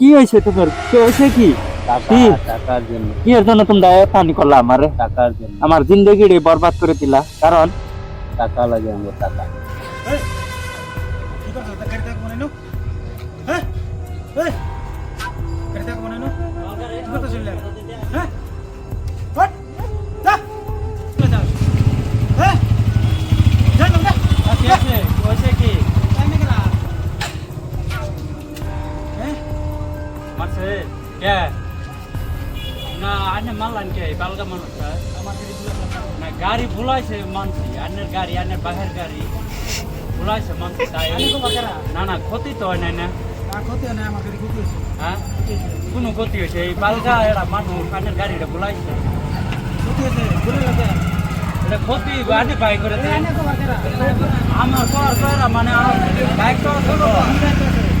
কি হয়েছে তোমার? কি হয়েছে কি? টাকা কি? টাকার জন্য। কি এর জন্য তোমরা পানি করলা আমারে? টাকার জন্য। আমার জিন্দগি বরবাদ করে দিলা। কারণ? টাকা লাগে আমার টাকা। না আনে মারলান কে বালগা মানুষ আমার গাড়ি গুলো না গাড়ি ভুলাইছে মানছি আনের গাড়ি আনের বাহের গাড়ি ভুলাইছে মানছি তাই না না ক্ষতি তো হয় না। না হয় কোনো ক্ষতি হয়েছে? এই বালগা এরা মানুষ আনের গাড়িটা ভুলাইছে। এটা ক্ষতি আনে বাই করে আমার মানে বাইক তো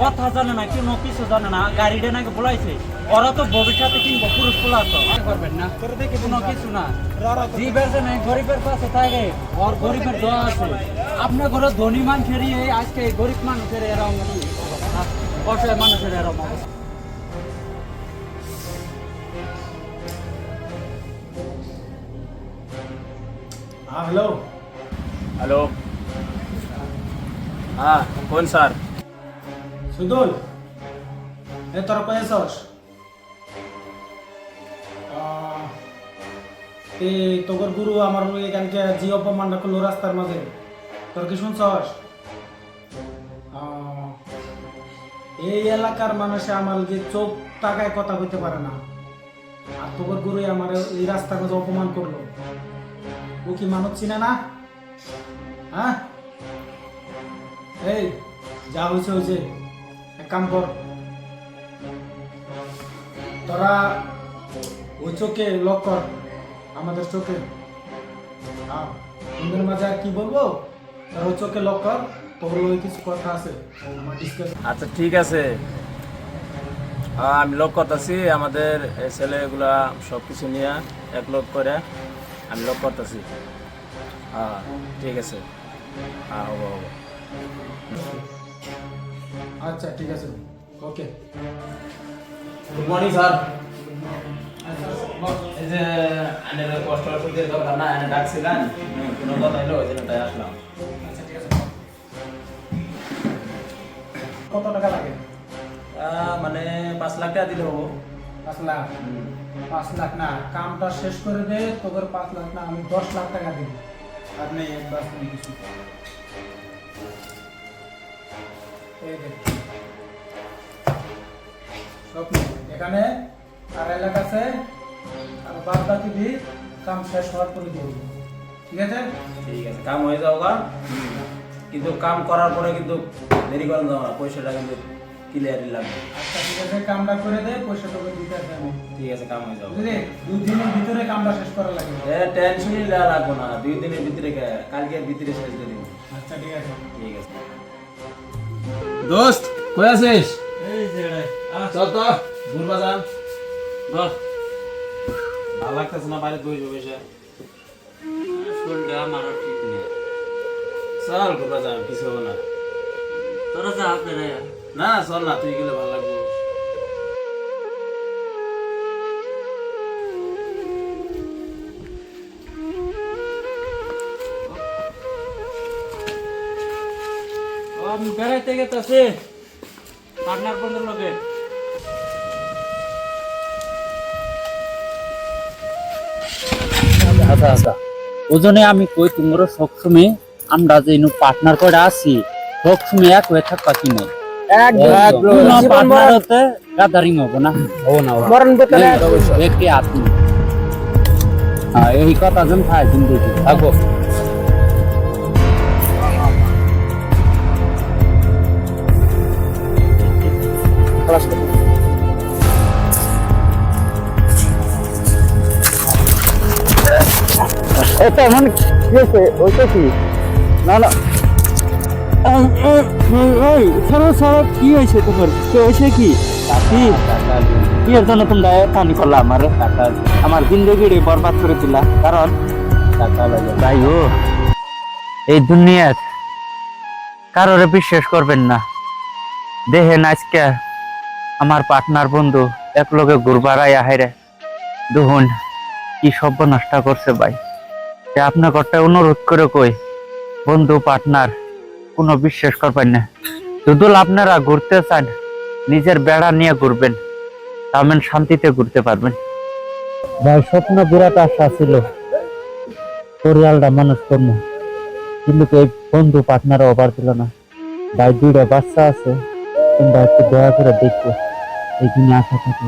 কথা জানে না কোনো কিছু জানে না গাড়িটা নাকি বলাইছে। ওরা তো ভবিষ্যতে কিনবো পুরুষ পোলা তো। করবেন না। কোনো কিছু না। জীবের যে নাই গরিবের পাশে থাকে ওর গরিবের দোয়া আছে। আপনার ঘরে ধনী মানুষের আজকে গরিব মানুষের এরকম অসহায় মানুষের এরকম হ্যাঁ, হ্যালো। হ্যালো। হ্যাঁ কোন স্যার? সুদুল এ, তোরা কয়ে আছস? এ তোর গুরু আমার এখানকে জি অপমানটা করল রাস্তার মাঝে, তোর কি শুনছস? এই এলাকার মানুষে আমার যে চোখ টাকায় কথা কইতে পারে না। আর তোর গুরু আমার এই রাস্তার মাঝে অপমান করল। ও কি মানুষ চিনে না? হ্যাঁ? এই, যা হয়েছে হয়েছে এক কাম কর। তোরা ওই চোখে লক কর, আমাদের চোখে। তোমাদের মাঝে আর কি বলব? তোরা ওই চোখে লক কর, তোর ওই কিছু কথা আছে। আচ্ছা ঠিক আছে। আমি লক করতেছি, আমাদের ছেলেগুলা সব কিছু নিয়ে এক লোক করে আমি লক করতেছি। হ্যাঁ ঠিক আছে। হ্যাঁ হব হব আচ্ছা ঠিক আছে। ওকে গুড মর্নিং স্যার এই যে আনের কষ্ট দরকার না এনে ডাকছিলেন। কোনো কথা হলো ওই জন্য তাই আসলাম। আচ্ছা কত টাকা লাগে? মানে পাঁচ লাখ টাকা দিলে হব। পাঁচ লাখ? পাঁচ লাখ না কামটা শেষ করে দে তোদের পাঁচ লাখ না আমি দশ লাখ টাকা দিব। আপনি। সব এখানে আর এলাকা আছে আর বাদ বাকি দিয়ে কাম শেষ হওয়ার পরে ঠিক আছে? ঠিক আছে কাম হয়ে যাও গা। কিন্তু কাম করার পরে কিন্তু দেরি করেন যাও না পয়সাটা কিন্তু ক্লিয়ারই লাগবে। আচ্ছা ঠিক আছে কামটা করে দে দিতে আছে ঠিক আছে কাম হয়ে যাও। বুঝলি? দুই দিনের ভিতরে কামটা শেষ করা লাগবে। এ টেনশনই লাগবো না দুই দিনের ভিতরে কালকের ভিতরে শেষ করে দিব। আচ্ছা ঠিক আছে। ঠিক আছে। দোস্ত কই আছিস? এই যে রে, চল তো ঘুরবা যান। ভালো লাগতেছে না বাইরে বসে বসে? শরীরটা আমারও ঠিক নেই। চল ঘুরবা যান কিছু হবে না। তোরা যা আপনারা না চল না তুই গেলে ভালো লাগবে। আমি বেড়াইতে গেতেছি। বন্ধুর লগে। আচ্ছা আচ্ছা। ওজনে আমি কই তোমরা সবসময় আমরা যে পার্টনার করে আছি সবসময় এক হয়ে থাকবা কি নাই? পার্টনার হতে গাদারিং হব না। হব না ব্যক্তি আপনি হ্যাঁ এই কথা যেন খায় কিন্তু থাকব এটা মানে কি হয়েছে ওইটা কি? না না। এই সরো সরো কি হয়েছে তোমার? কি হয়েছে কি? কি কি এর জন্য তোমরা পানি করলা আমার? আমার জিন্দগি বরবাদ করে দিলা। কারণ? তাই ও এই দুনিয়ার কারোরে বিশ্বাস করবেন না। দেখেন আজকে আমার পার্টনার বন্ধু এক লোকে ঘুরবারাই আহেরে দুহন, কি সভ্য নষ্ট করছে ভাই? যে আপনার একটা অনুরোধ করে কই, বন্ধু, পার্টনার, কোনো বিশ্বাস করবেন না। যদি আপনারা ঘুরতে চান, নিজের বেড়া নিয়ে ঘুরবেন তাহলে শান্তিতে ঘুরতে পারবেন। ভাই, স্বপ্ন বিরাট আশা ছিল পরিয়ালটা মানুষ করব। কিন্তু এই বন্ধু পার্টনার অভার ছিল না। ভাই, দুইটা বাচ্চা আছে তোমরা একটু দয়া করে দেখব। জন্য আশা থাকল